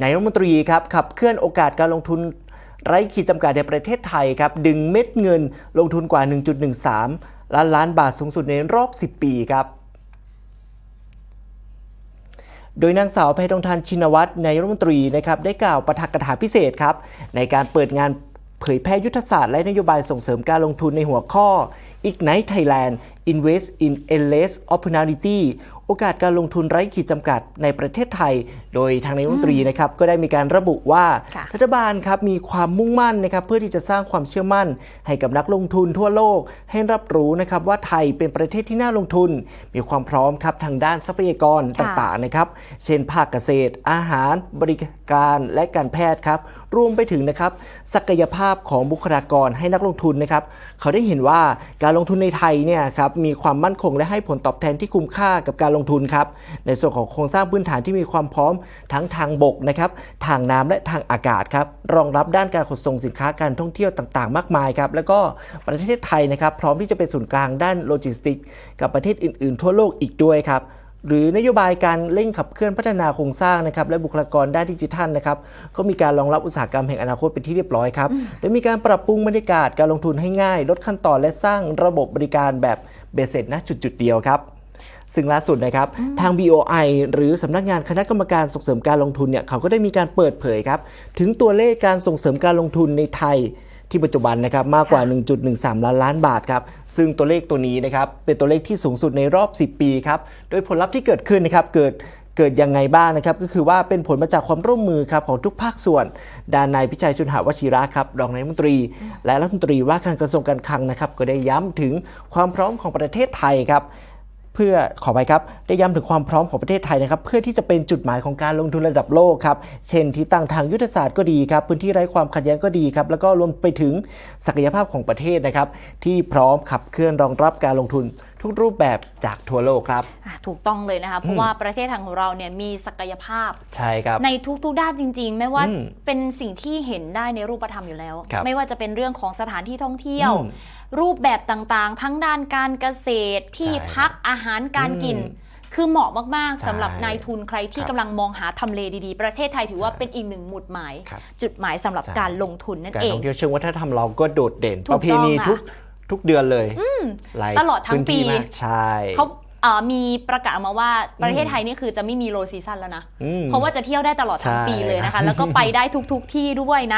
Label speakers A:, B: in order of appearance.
A: นายรัฐมนตรีครับขับเคลื่อนโอกาสการลงทุนไร้ขีดจำกัดในประเทศไทยครับดึงเม็ดเงินลงทุนกว่า 1.13 ล้านล้านบาทสูงสุดในรอบ 10 ปีครับโดยนางสาวแพทองทานชินวัตรนายรัฐมนตรีนะครับได้กล่าวปาฐกถาพิเศษครับในการเปิดงานเผยแพร่ยุทธศาสตร์และนโยบายส่งเสริมการลงทุนในหัวข้อ Ignite Thailand Invest in Endless Opportunity โอกาสการลงทุนไร้ขีดจำกัดในประเทศไทย โดยทางนายกรัฐมนตรีนะครับก็ได้มีการระบุว่า
B: ค่ะ
A: รัฐบาลครับมีความมุ่งมั่นนะครับเพื่อที่จะสร้างความเชื่อมั่น ให้กับนักลงทุนทั่วโลก ให้รับรู้นะครับว่าไทยเป็นประเทศที่น่าลงทุน มีความพร้อมครับทางด้านทรัพยากรต่างๆนะครับเช่นภาคเกษตร อาหาร บริการและการแพทย์ครับรวมไปถึงนะครับศักยภาพของบุคลากรให้นักลงทุนนะครับเขาได้เห็นว่าการลงทุนในไทยเนี่ยครับมีความมั่นคงและให้ผลตอบแทนที่คุ้มค่ากับการลงทุนครับ ในส่วนของโครงสร้างพื้นฐานที่มีความพร้อมทั้งทางบกนะครับ ทางน้ำและทางอากาศครับ รองรับด้านการขนส่งสินค้าการท่องเที่ยวต่างๆ มากมายครับ แล้วก็ประเทศไทยนะครับ พร้อมที่จะเป็นศูนย์กลางด้านโลจิสติกส์กับประเทศอื่นๆ ทั่วโลกอีกด้วยครับหรือนโยบายการเร่งขับเคลื่อนพัฒนาโครงสร้างนะครับและบุคลากรด้านดิจิทัลนะครับก็มีการรองรับอุตสาหกรรมแห่งอนาคตเป็นที่เรียบร้อยครับโดยมีการปรับปรุงบรรยากาศการลงทุนให้ง่าย ลดขั้นตอนและสร้างระบบบริการแบบเบสเสร็จณจุดจุดๆเดียวครับ ซึ่งล่าสุดนะครับทาง BOI หรือสำนักงานคณะกรรมการส่งเสริมการลงทุนเนี่ยเขาก็ได้มีการเปิดเผยครับถึงตัวเลขการส่งเสริมการลงทุนในไทยที่ปัจจุบันนะครับมากกว่า 1.13 ล้านล้านบาทครับซึ่งตัวเลขตัวนี้นะครับเป็นตัวเลขที่สูงสุดในรอบ 10 ปีครับโดยผลลัพธ์ที่เกิดขึ้นนะครับเกิดเกิดยังไงบ้างนะครับ ก็คือว่าเป็นผลมาจากความร่วมมือครับของทุกภาคส่วน ด้านนายพิชัยชุนหาวชิระครับรองนายกรัฐมนตรี และรัฐมนตรีว่าการกระทรวงการคลังนะครับ ก็ได้ย้ำถึงความพร้อมของประเทศไทยครับ เพื่อขอไปครับได้ย้ำถึงความพร้อมของประเทศไทยนะครับ เพื่อที่จะเป็นจุดหมายของการลงทุนระดับโลกครับเช่นที่ตั้งทางยุทธศาสตร์ก็ดีครับพื้นที่ไร้ความขัดแย้งก็ดีครับแล้วก็รวมไปถึงศักยภาพของประเทศนะครับที่พร้อมขับเคลื่อนรองรับการลงทุนทุกรูปแบบจากทั่วโลกครับ
B: อะถูกต้องเลยนะคะเพราะว่าประเทศไทยของเราเนี่ยมีศักยภาพ
A: ใช่ครับ
B: ในทุกๆด้านจริง ๆ ไม่ว่า
A: อืม
B: เป็นสิ่งที่เห็นได้ในรูปธรรมอยู่แล้ว
A: ครับ
B: ไม่ว่าจะเป็นเรื่องของสถานที่ท่องเที่ยว
A: อืม
B: รูปแบบต่างๆ ทั้งด้านการเกษตรที่
A: ใช่
B: พักอาหารการกิน
A: อืม
B: คือเหมาะมาก
A: ใช่
B: ๆสำหรับนายทุนใครที่
A: ครับ
B: กำลังมองหาทำเลดีๆ ประเทศไทยถือว่า
A: ใช่
B: เป็นอีกหนึ่งหมุดหมาย
A: ครับ
B: จุดหมายสำหรับ
A: ใช่
B: การลงทุนนั่น
A: การ
B: เอง
A: ท่องเที่ยวเชิงวัฒนธรรมเราก็โดดเด่น
B: ถู
A: ป
B: ก
A: ระเพ
B: ต้อง
A: ณี
B: อะ
A: ทุก ทุกเดือนเลยหลาย
B: ตลอดทั้ง
A: พื้นที่
B: ปี
A: มากใช่
B: เขาเอ่อมีประกาศออกมาว่าประเทศไทยนี่คือจะไม่มีโลซีซั่นแล้วนะ
A: อืม
B: เพราะว่าจะเที่ยวได้ตลอดทั้ง
A: ใช่
B: ปีเลยนะคะ แล้วก็ไปได้ทุกๆที่ด้วยนะ